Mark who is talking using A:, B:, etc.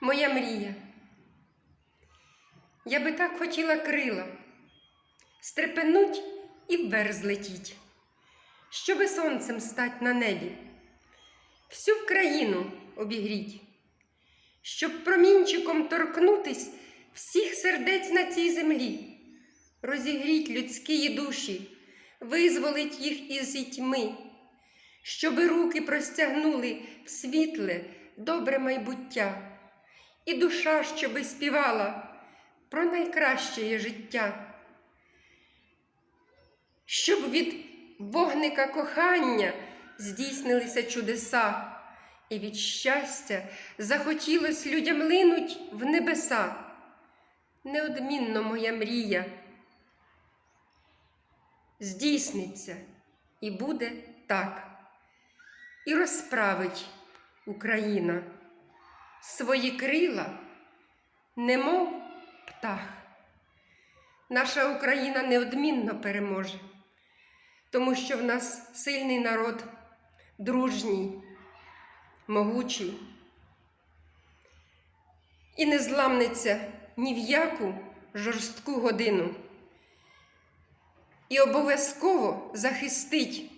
A: моя мрія. Я би так хотіла крила, стрепенуть і вверх злетіть, щоби сонцем стать на небі, всю країну обігріть, щоб промінчиком торкнутись всіх сердець на цій землі, розігріть людські душі, визволить їх із тьми, щоби руки простягнули в світле, добре майбуття, і душа щоби співала про найкраще життя, щоб від вогника кохання здійснилися чудеса, і від щастя захотілось людям линуть в небеса. Неодмінно моя мрія здійсниться і буде так, і розправить Україна свої крила, немов птах. Наша Україна неодмінно переможе, тому що в нас сильний народ, дружній, могучий і не зламнеться ні в яку жорстку годину. І обов'язково захистить